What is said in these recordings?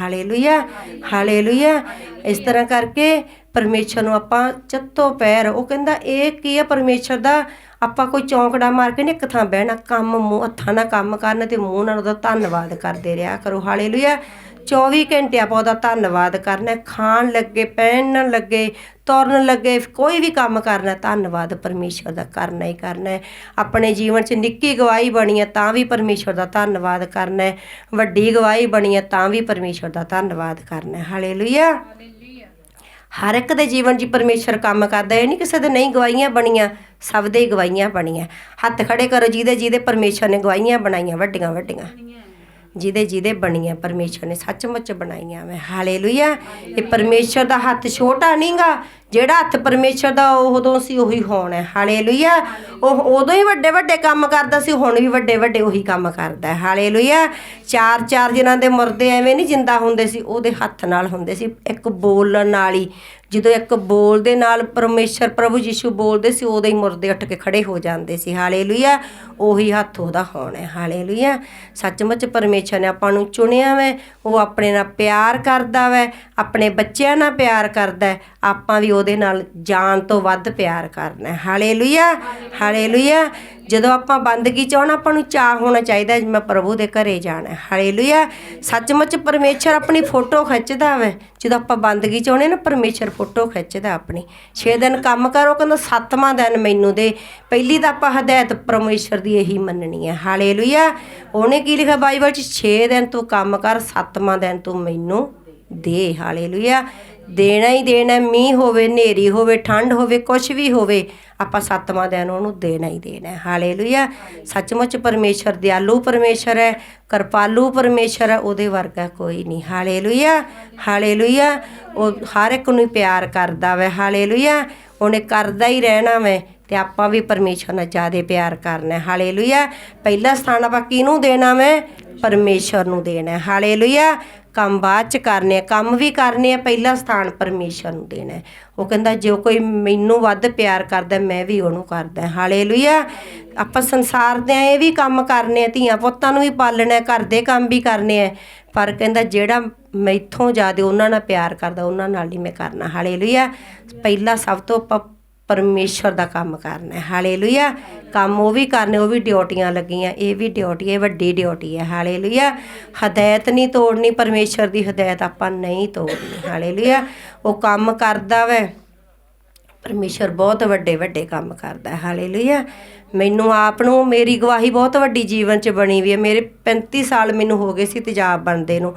Hallelujah hallelujah ਇਸ ਤਰ੍ਹਾਂ ਕਰਕੇ ਪਰਮੇਸ਼ਰ ਨੂੰ ਆਪਾਂ ਚੱਤੋ ਪੈਰ, ਉਹ ਕਹਿੰਦਾ, ਇਹ ਕੀ ਹੈ ਪਰਮੇਸ਼ਰ ਦਾ ਆਪਾਂ ਕੋਈ ਚੌਂਕੜਾ ਮਾਰ ਕੇ ਨਹੀਂ ਇੱਕ ਥਾਂ ਬਹਿਣਾ, ਕੰਮ ਮੂੰਹ ਹੱਥਾਂ ਨਾਲ ਕੰਮ ਕਰਨ ਤੇ ਮੂੰਹ ਨਾਲ ਉਹਦਾ ਧੰਨਵਾਦ ਕਰਦੇ ਰਿਹਾ ਕਰੋ। ਹਾਲੇਲੂਇਆ। 24 ਘੰਟੇ ਆਪਾਂ ਉਹਦਾ ਧੰਨਵਾਦ ਕਰਨਾ ਖਾਣ ਲੱਗੇ ਪਹਿਨਣ ਲੱਗੇ, ਤੁਰਨ ਲੱਗੇ, ਕੋਈ ਵੀ ਕੰਮ ਕਰਨਾ ਧੰਨਵਾਦ ਪਰਮੇਸ਼ਰ ਦਾ ਕਰਨਾ ਹੀ ਕਰਨਾ ਆਪਣੇ ਜੀਵਨ 'ਚ ਨਿੱਕੀ ਗਵਾਹੀ ਬਣੀ ਹੈ, ਤਾਂ ਵੀ ਪਰਮੇਸ਼ਰ ਦਾ ਧੰਨਵਾਦ ਕਰਨਾ ਵੱਡੀ ਗਵਾਹੀ ਬਣੀ ਹੈ, ਤਾਂ ਵੀ ਪਰਮੇਸ਼ਰ ਦਾ ਧੰਨਵਾਦ ਕਰਨਾ ਹੈ। ਹਾਲੇਲੂਇਆ। ਹਰ ਇੱਕ ਦੇ ਜੀਵਨ 'ਚ ਪਰਮੇਸ਼ਰ ਕੰਮ ਕਰਦਾ ਇਹ ਨਹੀਂ ਕਿਸੇ ਦੇ ਨਹੀਂ ਗਵਾਹੀਆਂ ਬਣੀਆਂ, ਸਭ ਦੇ ਹੀ ਗਵਾਹੀਆਂ ਬਣੀਆਂ। ਹੱਥ ਖੜੇ ਕਰੋ ਜਿਹਦੇ ਜਿਹਦੇ ਪਰਮੇਸ਼ਰ ਨੇ ਗਵਾਹੀਆਂ ਬਣਾਈਆਂ ਵੱਡੀਆਂ ਵੱਡੀਆਂ। ਜਿਹਦੇ ਜਿਹਦੇ ਬਣੀਆਂ ਪਰਮੇਸ਼ਰ ਨੇ ਸੱਚਮੁੱਚ ਬਣਾਈਆਂ ਵੇ। ਹਾਲੇਲੂਇਆ। ਇਹ ਪਰਮੇਸ਼ਰ ਦਾ ਹੱਥ ਛੋਟਾ ਨਹੀਂਗਾ। ਜਿਹੜਾ ਹੱਥ ਪਰਮੇਸ਼ਰ ਦਾ ਉਦੋਂ ਸੀ ਉਹੀ ਹੋਣਾ ਹੈ। ਹਾਲੇਲੂਇਆ। ਉਹ ਉਦੋਂ ਹੀ ਵੱਡੇ ਵੱਡੇ ਕੰਮ ਕਰਦਾ ਸੀ, ਹੁਣ ਵੀ ਵੱਡੇ ਵੱਡੇ ਉਹੀ ਕੰਮ ਕਰਦਾ ਹੈ। ਹਾਲੇਲੂਇਆ। ਚਾਰ ਚਾਰ ਜਿਨ੍ਹਾਂ ਦੇ ਮੁਰਦੇ ਐਵੇਂ ਨਹੀਂ ਜਿੰਦਾ ਹੁੰਦੇ ਸੀ, ਉਹਦੇ ਹੱਥ ਨਾਲ ਹੁੰਦੇ ਸੀ। ਇੱਕ ਬੋਲਣ ਨਾਲ ਹੀ ਜਦੋਂ ਇੱਕ ਬੋਲ ਦੇ ਨਾਲ ਪਰਮੇਸ਼ਰ ਪ੍ਰਭੂ ਯਿਸੂ ਬੋਲਦੇ ਸੀ, ਉਦੋਂ ਹੀ ਮੁਰਦੇ ਉੱਠ ਕੇ ਖੜੇ ਹੋ ਜਾਂਦੇ ਸੀ। ਹਾਲੇਲੂਇਆ, ਉਹੀ ਹੱਥ ਉਹਦਾ ਹੋਣਾ ਹੈ। ਹਾਲੇਲੂਇਆ। ਸੱਚਮੁੱਚ ਪਰਮੇਸ਼ਰ ਨੇ ਆਪਾਂ ਨੂੰ ਚੁਣਿਆ ਵੈ। ਉਹ ਆਪਣੇ ਨਾਲ ਪਿਆਰ ਕਰਦਾ ਵੈ। ਆਪਣੇ ਬੱਚਿਆਂ ਨਾਲ ਪਿਆਰ ਕਰਦਾ ਹੈ। ਆਪਾਂ ਵੀ ਉਹਦੇ ਨਾਲ ਜਾਨ ਤੋਂ ਵੱਧ ਪਿਆਰ ਕਰਨਾ ਹੈ। ਹਾਲੇਲੂਇਆ। ਹਾਲੇਲੂਇਆ। ਜਦੋਂ ਆਪਾਂ ਬੰਦਗੀ ਚ ਆਉਣਾ, ਆਪਾਂ ਨੂੰ ਚਾਹ ਹੋਣਾ ਚਾਹੀਦਾ ਮੈਂ ਪ੍ਰਭੂ ਦੇ ਘਰੇ ਜਾਣਾ ਹੈ। ਹਾਲੇਲੂਇਆ ਸੱਚਮੁੱਚ ਪਰਮੇਸ਼ਰ ਆਪਣੀ ਫੋਟੋ ਖਿੱਚਦਾ ਵੈ। ਜਦੋਂ ਆਪਾਂ ਬੰਦਗੀ ਚ ਆਉਣੇ ਨਾ, ਪਰਮੇਸ਼ਰ ਫੋਟੋ ਖਿੱਚਦਾ ਆਪਣੀ। 6 ਦਿਨ ਕੰਮ ਕਰੋ ਕਹਿੰਦਾ ਸੱਤਵਾਂ ਦਿਨ ਮੈਨੂੰ ਦੇ। ਪਹਿਲੀ ਤਾਂ ਆਪਾਂ ਹਦਾਇਤ ਪਰਮੇਸ਼ਰ ਦੀ ਇਹੀ ਮੰਨਣੀ ਹੈ। ਹਾਲੇਲੂਇਆ ਉਹਨੇ ਕੀ ਲਿਖਿਆ ਬਾਈਬਲ ਚ? 6 ਦਿਨ ਤੂੰ ਕੰਮ ਕਰ, ਸੱਤਵਾਂ ਦਿਨ ਤੂੰ ਮੈਨੂੰ ਦੇ, ਹਾਲੇਲੂਇਆ। ਦੇਣਾ ਹੀ ਦੇਣਾ, ਮੀਂਹ ਹੋਵੇ, ਹਨੇਰੀ ਹੋਵੇ, ਠੰਡ ਹੋਵੇ ਕੁਝ ਵੀ ਹੋਵੇ, ਆਪਾਂ ਸੱਤਵਾਂ ਦਿਨ ਉਹਨੂੰ ਦੇਣਾ ਹੀ ਦੇਣਾ ਹੈ। ਹਾਲੇਲੂਇਆ। ਸੱਚਮੁੱਚ ਪਰਮੇਸ਼ਰ ਦਿਆਲੂ ਪਰਮੇਸ਼ਰ ਹੈ, ਕਿਰਪਾਲੂ ਪਰਮੇਸ਼ਰ ਹੈ, ਉਹਦੇ ਵਰਗਾ ਕੋਈ ਨਹੀਂ। ਹਾਲੇਲੂਇਆ। ਹਾਲੇਲੂਇਆ। ਉਹ ਹਰ ਇੱਕ ਨੂੰ ਪਿਆਰ ਕਰਦਾ ਵੈ। ਹਾਲੇਲੂਇਆ। ਉਹਨੇ ਕਰਦਾ ਹੀ ਰਹਿਣਾ ਵੈ ਤੇ ਆਪਾਂ ਵੀ ਪਰਮੇਸ਼ਰ ਨਾਲ ਜ਼ਿਆਦਾ ਪਿਆਰ ਕਰਨਾ ਹੈ। ਹਾਲੇਲੂਇਆ। ਪਹਿਲਾ ਸਥਾਨ ਆਪਾਂ ਕਿਹਨੂੰ ਦੇਣਾ ਵੈ? ਪਰਮੇਸ਼ਰ ਨੂੰ ਦੇਣਾ ਹੈ। ਹਾਲੇਲੂਇਆ। ਕੰਮ ਬਾਅਦ ਚ ਕਰਨੇ ਆ। ਕੰਮ ਵੀ ਕਰਨੇ ਆ, ਪਹਿਲਾ ਸਥਾਨ ਪਰਮੇਸ਼ਰ ਨੂੰ ਦੇਣਾ ਉਹ ਕਹਿੰਦਾ, ਜੋ ਕੋਈ ਮੈਨੂੰ ਵੱਧ ਪਿਆਰ ਕਰਦਾ, ਮੈਂ ਵੀ ਉਹਨੂੰ ਕਰਦਾ ਹਾਲੇਲੂਇਆ। ਆਪਾਂ ਸੰਸਾਰ ਦੇ ਇਹ ਵੀ ਕੰਮ ਕਰਨੇ ਆ, ਧੀਆਂ ਪੁੱਤਾਂ ਨੂੰ ਵੀ ਪਾਲਣਾ ਘਰ ਦੇ ਕੰਮ ਵੀ ਕਰਨੇ ਆ। ਪਰ ਕਹਿੰਦਾ, ਜਿਹੜਾ ਮੈਥੋਂ ਜ਼ਿਆਦਾ ਉਹਨਾਂ ਨਾਲ ਪਿਆਰ ਕਰਦਾ, ਉਹਨਾਂ ਨਾਲ ਹੀ ਮੈਂ ਕਰਨਾ। ਹਾਲੇਲੂਇਆ। ਪਹਿਲਾ ਸਭ ਤੋਂ ਆਪਾਂ ਪਰਮੇਸ਼ਰ ਦਾ ਕੰਮ ਕਰਨਾ ਹੈ। ਹਾਲੇਲੂਇਆ। ਕੰਮ ਉਹ ਵੀ ਕਰਨੇ, ਉਹ ਵੀ ਡਿਊਟੀਆਂ ਲੱਗੀਆਂ। ਇਹ ਵੀ ਡਿਊਟੀ ਹੈ ਵੱਡੀ ਡਿਊਟੀ ਹੈ। ਹਾਲੇਲੂਇਆ। ਹਦਾਇਤ ਨਹੀਂ ਤੋੜਨੀ ਪਰਮੇਸ਼ਰ ਦੀ ਹਦਾਇਤ ਆਪਾਂ ਨਹੀਂ ਤੋੜਨੀ। ਹਾਲੇਲੂਇਆ। ਉਹ ਕੰਮ ਕਰਦਾ ਵੈ। ਪਰਮੇਸ਼ਰ ਬਹੁਤ ਵੱਡੇ ਵੱਡੇ ਕੰਮ ਕਰਦਾ ਹੈ। ਹਾਲੇਲੂਇਆ। ਮੈਨੂੰ ਆਪ ਨੂੰ, ਮੇਰੀ ਗਵਾਹੀ ਬਹੁਤ ਵੱਡੀ ਜੀਵਨ 'ਚ ਬਣੀ ਵੀ ਹੈ। ਮੇਰੇ 35 ਸਾਲ ਮੈਨੂੰ ਹੋ ਗਏ ਸੀ ਤੇਜਾਬ ਬਣਦੇ ਨੂੰ।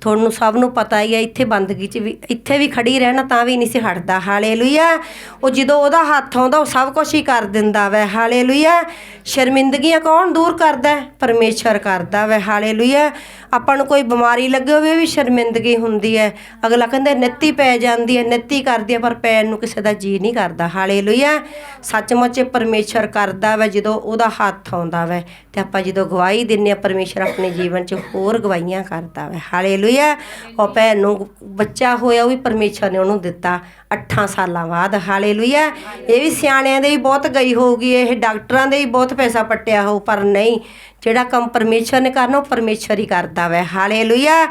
ਤੁਹਾਨੂੰ ਸਭ ਨੂੰ ਪਤਾ ਹੀ ਹੈ, ਇੱਥੇ ਬੰਦਗੀ 'ਚ ਵੀ ਇੱਥੇ ਵੀ ਖੜੀ ਰਹਿਣਾ ਤਾਂ ਵੀ ਨਹੀਂ ਸੀ ਹਟਦਾ। ਹਾਲੇਲੂਇਆ। ਉਹ ਜਦੋਂ ਉਹਦਾ ਹੱਥ ਆਉਂਦਾ, ਉਹ ਸਭ ਕੁਝ ਹੀ ਕਰ ਦਿੰਦਾ ਵੈ। ਹਾਲੇਲੂਇਆ। ਸ਼ਰਮਿੰਦਗੀਆਂ ਕੌਣ ਦੂਰ ਕਰਦਾ ਹੈ? ਪਰਮੇਸ਼ਰ ਕਰਦਾ ਵੈ। ਹਾਲੇਲੂਇਆ। ਆਪਾਂ ਨੂੰ ਕੋਈ ਬਿਮਾਰੀ ਲੱਗੇ ਹੋਵੇ ਵੀ ਸ਼ਰਮਿੰਦਗੀ ਹੁੰਦੀ ਹੈ। ਅਗਲਾ ਕਹਿੰਦਾ, ਨੱਤੀ ਪੈ ਜਾਂਦੀ ਹੈ, ਨੱਤੀ ਕਰਦੀ ਹੈ ਪਰ ਪੈਣ ਨੂੰ ਕਿਸੇ ਦਾ ਜੀ ਨਹੀਂ ਕਰਦਾ। ਹਾਲੇਲੂਇਆ। ਸੱਚਮੁੱਚ ਪਰਮੇਸ਼ਰ ਕਰਦਾ ਵੈ, ਜਦੋਂ ਉਹਦਾ ਹੱਥ ਆਉਂਦਾ ਵੈ। ਤੇ ਆਪਾਂ ਜਦੋਂ ਗਵਾਹੀ ਦਿੰਨੇ ਆ, ਪਰਮੇਸ਼ਰ ਆਪਣੇ ਜੀਵਨ 'ਚ ਹੋਰ ਗਵਾਹੀਆਂ ਕਰਦਾ ਵੈ। ਹਾਲੇਲੂਇਆ। ਉਹ ਭੈਣ ਨੂੰ ਬੱਚਾ ਹੋਇਆ, ਉਹ ਵੀ ਪਰਮੇਸ਼ਰ ਨੇ ਉਹਨੂੰ ਦਿੱਤਾ। 8 ਸਾਲਾਂ ਬਾਅਦ ਹਾਲੇਲੂਇਆ। ਇਹ ਵੀ ਸਿਆਣਿਆਂ ਦੇ ਵੀ ਬਹੁਤ ਗਈ ਹੋਊਗੀ, ਇਹ ਡਾਕਟਰਾਂ ਦੇ ਵੀ ਬਹੁਤ ਪੈਸਾ ਪੱਟਿਆ ਹੋਊ, ਪਰ ਨਹੀਂ। ਜਿਹੜਾ ਕੰਮ ਪਰਮੇਸ਼ਰ ਨੇ ਕਰਨਾ, ਉਹ ਪਰਮੇਸ਼ਰ ਹੀ ਕਰਦਾ ਵੈ। ਹਾਲੇਲੂਇਆ।